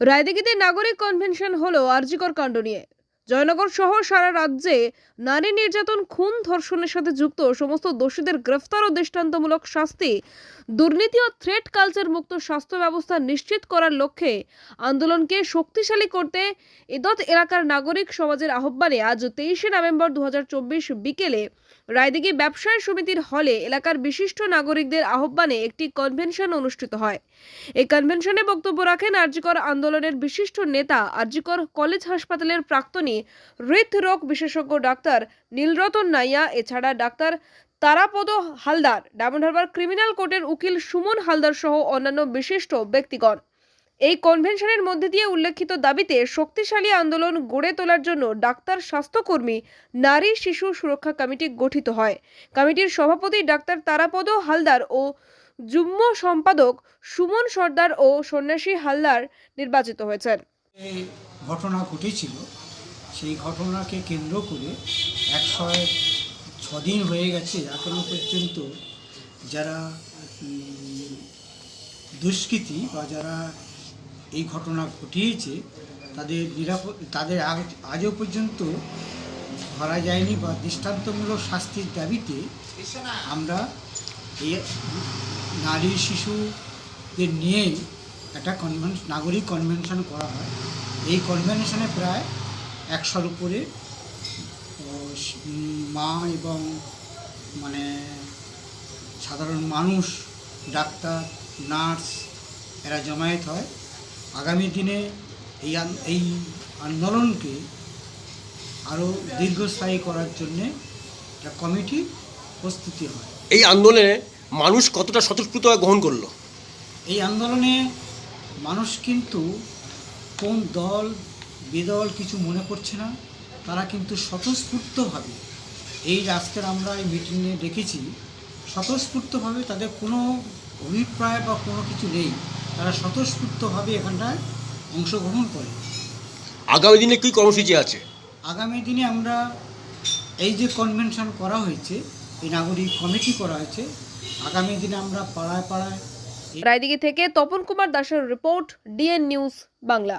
রায়দিঘিতে নাগরিক কনভেনশন হলো আরজিকর কাণ্ড নিয়ে। জয়নগর সহ সারা রাজ্যে নারী নির্যাতন, খুন, ধর্ষণের সাথে যুক্ত সমস্ত দোষীদের গ্রেফতার ও দৃষ্টান্তমূলক শাস্তি, দুর্নীতি ও থ্রেট কালচার মুক্ত স্বাস্থ্য ব্যবস্থা নিশ্চিত করার লক্ষ্যে আন্দোলনকে শক্তিশালী করতে এদত এলাকার নাগরিক সমাজের আহ্বানে আজ তেইশে নভেম্বর দু হাজার চব্বিশ বিকেলে রায়দিঘি ব্যবসায়ী সমিতির হলে এলাকার বিশিষ্ট নাগরিকদের আহ্বানে একটি কনভেনশন অনুষ্ঠিত হয়। এই কনভেনশনে বক্তব্য রাখেন আরজিকর আন্দোলনের বিশিষ্ট নেতা আরজিকর কলেজ হাসপাতালের প্রাক্তনী হৃদরোগ বিশেষজ্ঞ ডাক্তার নীলরতন নাইয়া, এছাড়া doctor Tarapada Haldar, Diamond Harbour criminal কোর্টের উকিল সুমন হালদার সহ অন্যান্য বিশিষ্ট ব্যক্তিগণ। এই কনভেনশনের মধ্যে দিয়ে উল্লেখিত দাবিতে শক্তিশালী আন্দোলন গড়ে তোলার জন্য ডাক্তার স্বাস্থ্যকর্মী নারী শিশু সুরক্ষা কমিটি গঠিত হয়। কমিটির সভাপতি ডাক্তার তারাপদ হালদার ও যুগ্ম সম্পাদক সুমন সর্দার ও সন্ন্যাসী হালদার নির্বাচিত হয়েছেন। ঘটনা ঘটেছিল সেই ঘটনাকে কেন্দ্র করে একশো ছদিন হয়ে গেছে এখনও পর্যন্ত যারা দুষ্কৃতী বা যারা এই ঘটনা ঘটিয়েছে, তাদের নিরাপদ তাদের আজও পর্যন্ত ধরা যায়নি বা দৃষ্টান্তমূলক শাস্তির দাবিতে আমরা এই নারী শিশুদের নিয়ে একটা কনভেন নাগরিক কনভেনশন করা হয়। এই কনভেনশনে প্রায় একশোর উপরে। মা এবং মানে সাধারণ মানুষ ডাক্তার নার্স এরা জমায়েত হয়। আগামী দিনে এই এই আন্দোলনকে আরও দীর্ঘস্থায়ী করার জন্যে একটা কমিটি প্রস্তুতি হয়। এই আন্দোলনে মানুষ কতটা স্বতঃস্ফূর্তভাবে গ্রহণ করল? এই আন্দোলনে মানুষ কিন্তু কোন দল বেদল কিছু মনে করছে না তারা কিন্তু স্বতঃস্ফূর্তভাবে এই আজকের আমরা এই মিটিংয়ে দেখেছি স্বতঃস্ফূর্তভাবে তাদের কোনো অভিপ্রায় বা কোনো কিছু নেই তারা স্বতঃস্ফূর্তভাবে এখানটায় অংশগ্রহণ করে। আগামী দিনে কী কর্মসূচি আছে? আগামী দিনে আমরা এই যে কনভেনশন করা হয়েছে এই নাগরিক কমিটি করা হয়েছে আগামী দিনে আমরা পাড়ায় পাড়ায় রায়দিঘি থেকে তপন কুমার দাসের রিপোর্ট ডিএন নিউজ বাংলা।